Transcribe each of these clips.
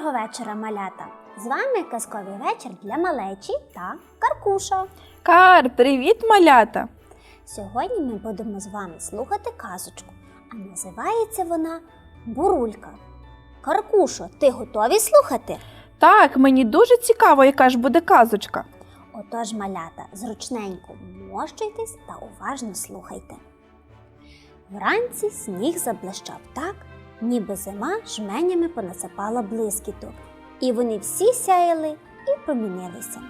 Доброго вечора, малята! З вами казковий вечір для малечі та Каркуша. Кар, привіт, малята! Сьогодні ми будемо з вами слухати казочку, а називається вона Бурулька. Каркушо, ти готові слухати? Так, мені дуже цікаво, яка ж буде казочка. Отож, малята, зручненько вмощуйтесь та уважно слухайте. Вранці сніг заблищав так, ніби зима жменями понасипала блискіток, і вони всі сяяли і промінилися.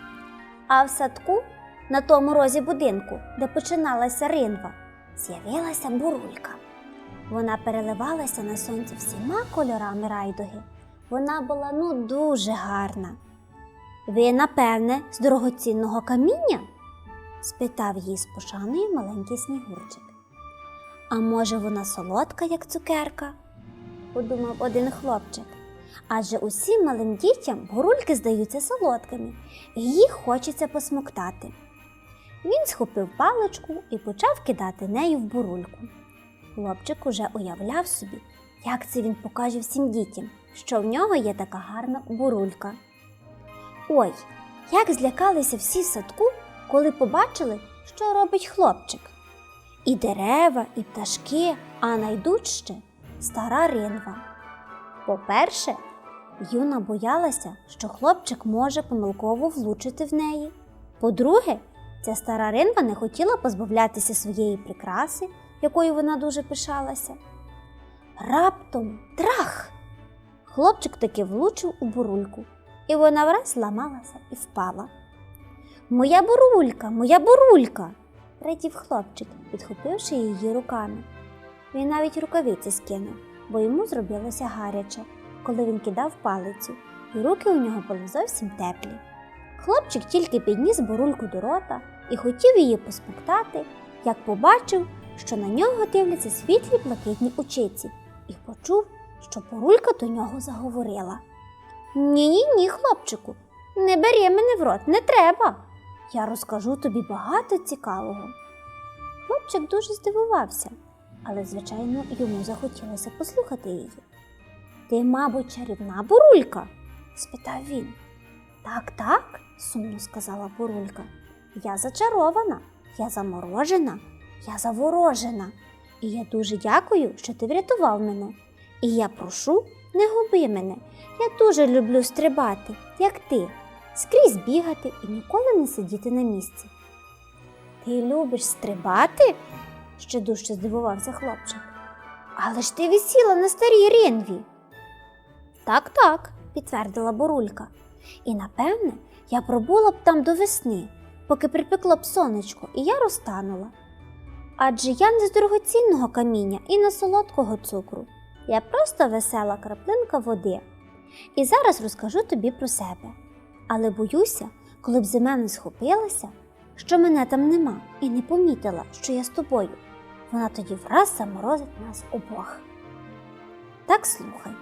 А в садку, на тому розі будинку, де починалася ринва, з'явилася бурулька. Вона переливалася на сонці всіма кольорами райдуги. Вона була ну дуже гарна. Ви, напевне, з дорогоцінного каміння? спитав її з пошаною маленький снігурчик. А може, вона солодка, як цукерка? Подумав один хлопчик. Адже усім малим дітям горульки здаються солодкими, і їх хочеться посмоктати. Він схопив паличку і почав кидати нею в бурульку. Хлопчик уже уявляв собі, як це він покаже всім дітям, що в нього є така гарна бурулька. Ой, як злякалися всі в садку, коли побачили, що робить хлопчик. І дерева, і пташки, а найдужче стара ринва. По-перше, Юна боялася, що хлопчик може помилково влучити в неї. По-друге, ця стара ринва не хотіла позбавлятися своєї прикраси, якою вона дуже пишалася. Раптом трах! Хлопчик таки влучив у бурульку, і вона враз зламалася і впала. Моя бурулька, моя бурулька, радів хлопчик, підхопивши її руками. Він навіть рукавиці скинув, бо йому зробилося гаряче, коли він кидав палицю, і руки у нього були зовсім теплі. Хлопчик тільки підніс бурульку до рота і хотів її посмоктати, як побачив, що на нього дивляться світлі блакитні очиці, і почув, що бурулька до нього заговорила. Ні, ні, ні, хлопчику, не бери мене в рот, не треба. Я розкажу тобі багато цікавого. Хлопчик дуже здивувався, але, звичайно, йому захотілося послухати її. Ти, мабуть, чарівна бурулька? спитав він. Так, так, сумно сказала бурулька. Я зачарована, я заморожена, я заворожена. І я дуже дякую, що ти врятував мене. І я прошу, не губи мене. Я дуже люблю стрибати, як ти, скрізь бігати і ніколи не сидіти на місці. Ти любиш стрибати? Ще дужче здивувався хлопчик. Але ж ти висіла на старій ринві. Так, так, підтвердила бурулька. І напевне я пробула б там до весни, поки припекло б сонечко, і я розтанула. Адже я не з дорогоцінного каміння і не солодкого цукру. Я просто весела краплинка води. І зараз розкажу тобі про себе. Але боюся, коли б зима не схопилася, що мене там нема, і не помітила, що я з тобою. Вона тоді враз заморозить нас обох. Так слухай.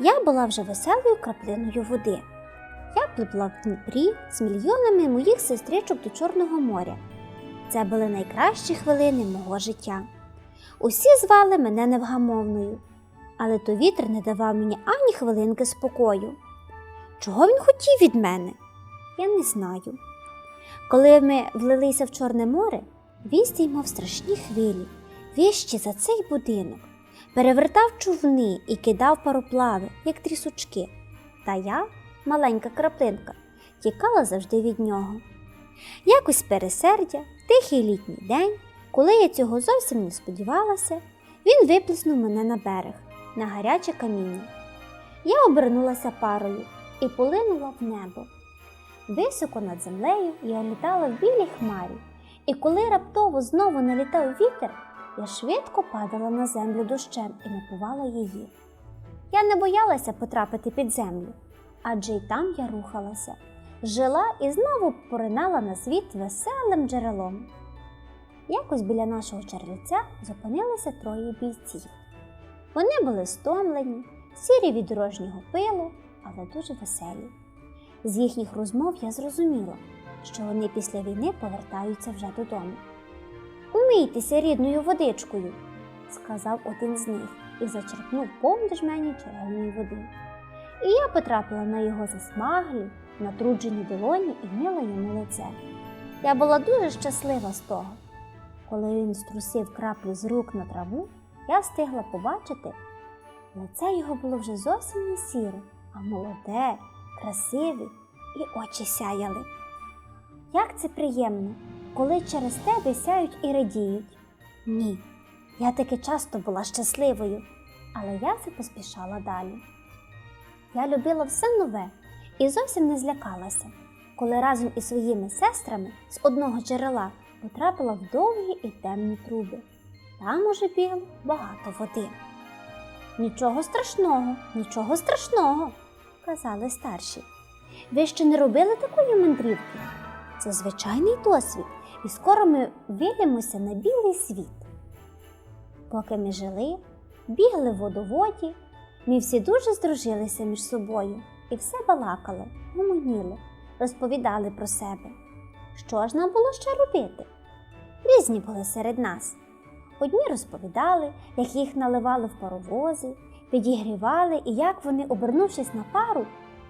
Я була вже веселою краплиною води. Я пливла в Дніпрі з мільйонами моїх сестричок до Чорного моря. Це були найкращі хвилини мого життя. Усі звали мене невгамовною, але то вітер не давав мені ані хвилинки спокою. Чого він хотів від мене? Я не знаю. Коли ми влилися в Чорне море, він стіймав страшні хвилі, вищі за цей будинок, перевертав човни і кидав пароплави, як трісочки. Та я, маленька краплинка, тікала завжди від нього. Якось пересердя, тихий літній день, коли я цього зовсім не сподівалася, він виплеснув мене на берег, на гаряче каміння. Я обернулася парою і полинула в небо. Високо над землею я літала в білій хмарі, і коли раптово знову налітав вітер, я швидко падала на землю дощем і напувала її. Я не боялася потрапити під землю, адже й там я рухалася, жила і знову поринала на світ веселим джерелом. Якось біля нашого черв'яця зупинилися троє бійців. Вони були стомлені, сірі від дорожнього пилу, але дуже веселі. З їхніх розмов я зрозуміла, що вони після війни повертаються вже додому. Умийтеся рідною водичкою, сказав один з них і зачерпнув повну жмені червоної води. і я потрапила на його засмаглі, натруджені долоні і вмила йому лице. Я була дуже щаслива з того. Коли він струсив краплю з рук на траву, я встигла побачити, лице його було вже зовсім не сіре, а молоде, красиве, і очі сяяли. Як це приємно, коли через тебе сяють і радіють. Ні, я таки часто була щасливою, але я все поспішала далі. Я любила все нове і зовсім не злякалася, коли разом із своїми сестрами з одного джерела потрапила в довгі і темні труби. Там уже біло багато води. Нічого страшного, нічого страшного, казали старші. Ви ще не робили такої мандрівки? Це звичайний досвід, і скоро ми вилімося на білий світ. Поки ми жили, бігли в водоводі, ми всі дуже здружилися між собою і все балакали, гомоніли, розповідали про себе. Що ж нам було ще робити? Різні були серед нас. Одні розповідали, як їх наливали в паровози, підігрівали і як вони, обернувшись на пару,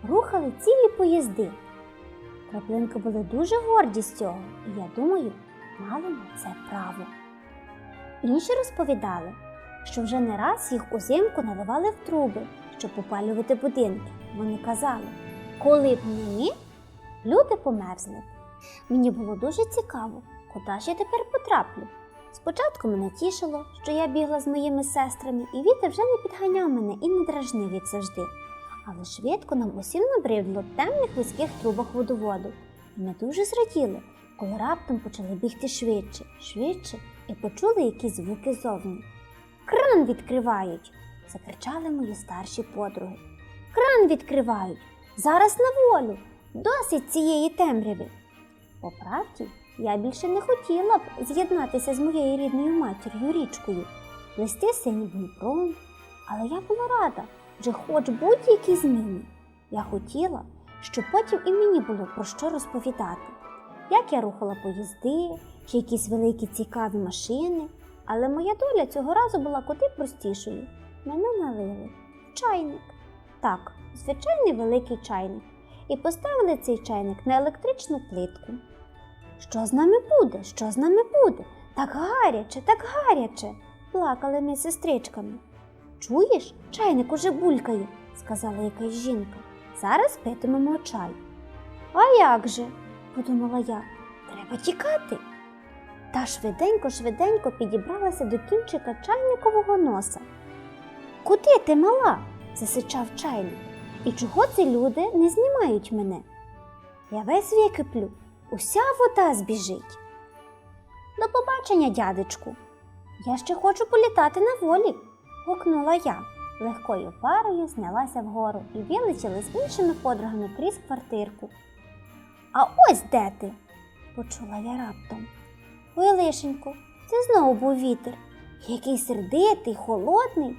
рухали цілі поїзди. Краплинки були дуже горді з цього, і я думаю, мали на це право. Інші розповідали, що вже не раз їх узимку наливали в труби, щоб попалювати будинки. Вони казали, коли б ми, люди померзли. Мені було дуже цікаво, куди ж я тепер потраплю. Спочатку мене тішило, що я бігла з моїми сестрами, і вітер вже не підганяв мене і не дражнив, як завжди. Але швидко нам усім набридло темних вузьких трубах водоводу. І ми дуже зраділи, коли раптом почали бігти швидше, швидше і почули якісь звуки зовні. Кран відкривають, закричали мої старші подруги. Кран відкривають. Зараз на волю. Досить цієї темряви. По правді, я більше не хотіла б з'єднатися з моєю рідною матір'ю річкою, плести синім Дніпром, але я була рада, вже хоч будь-які зміни. Я хотіла, щоб потім і мені було про що розповідати, як я рухала поїзди чи якісь великі цікаві машини, але моя доля цього разу була куди простішою. Мене налили в чайник. Так, звичайний великий чайник, і поставили цей чайник на електричну плитку. Що з нами буде? Що з нами буде? Так гаряче, так гаряче, плакали ми сестричками. Чуєш, чайник уже булькає, сказала якась жінка. Зараз питимемо чай. А як же? подумала я. Треба тікати. Та швиденько, швиденько підібралася до кінчика чайникового носа. Куди ти мала? засичав чайник. І чого ці люди не знімають мене? Я весь википлю, уся вода збіжить. До побачення, дядечку. Я ще хочу політати на волі, гукнула я. Легкою парою знялася вгору і вилетіла з іншими подругами крізь квартирку. А ось де ти? почула я раптом. Ой, лишенько, це знову був вітер. Який сердитий, холодний.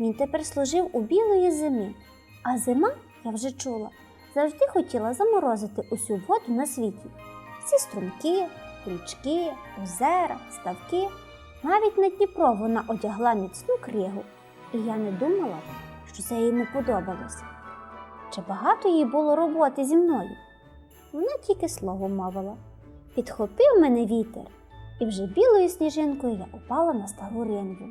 Він тепер служив у білої зими, а зима, я вже чула, завжди хотіла заморозити усю воду на світі. Всі струмки, річки, озера, ставки. Навіть на Дніпро вона одягла міцну кригу, і я не думала, що це йому подобалося. Чи багато їй було роботи зі мною? Вона тільки слово мовила. Підхопив мене вітер, і вже білою сніжинкою я упала на стару ринву.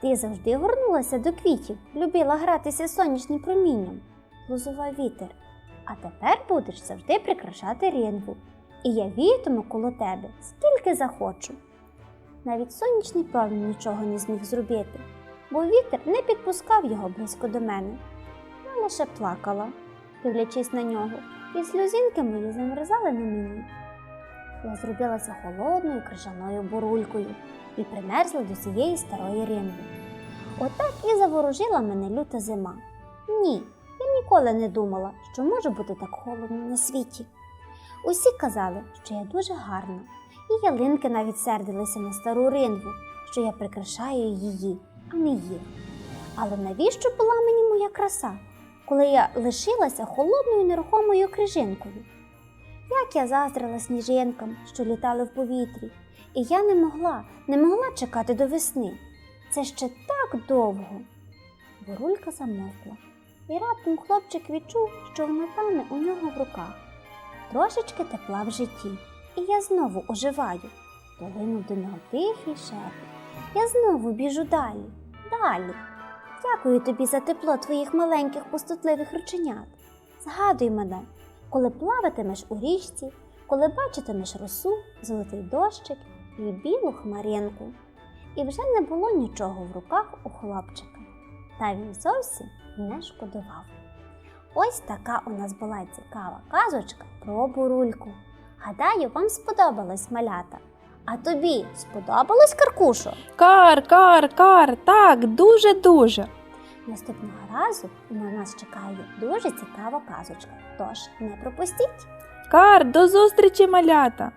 Ти завжди горнулася до квітів, любила гратися сонячним промінням, глузував вітер. А тепер будеш завжди прикрашати ринву, і я вітиму коло тебе, скільки захочу. Навіть сонячний промінь нічого не зміг зробити, бо вітер не підпускав його близько до мене. Я лише плакала, дивлячись на нього, і сльозинки мої замерзали на мені. Я зробилася холодною крижаною бурулькою і примерзла до цієї старої ринви. Отак і заворожила мене люта зима. Ні, я ніколи не думала, що може бути так холодно на світі. Усі казали, що я дуже гарна, і ялинки навіть сердилися на стару ринву, що я прикрашаю її, а не їх. Але навіщо була мені моя краса, коли я лишилася холодною нерухомою крижинкою? Як я заздрила сніжинкам, що літали в повітрі, і я не могла, не могла чекати до весни. Це ще так довго. Бурулька замовкла, і раптом хлопчик відчув, що вона тане у нього в руках. Трошечки тепла в житті, і я знову оживаю. Долинув до нього тихий шепот. Я знову біжу далі, далі. Дякую тобі за тепло твоїх маленьких пустотливих рученят. Згадуй мене, коли плаватимеш у річці, коли бачитимеш росу, золотий дощик і білу хмаринку. І вже не було нічого в руках у хлопчика. Та він зовсім не шкодував. Ось така у нас була цікава казочка про бурульку. Гадаю, вам сподобалось малята. А тобі сподобалось Каркушо? Кар, кар, кар, так, дуже-дуже. Наступного разу на нас чекає дуже цікава казочка. Тож не пропустіть! Кар, до зустрічі, малята!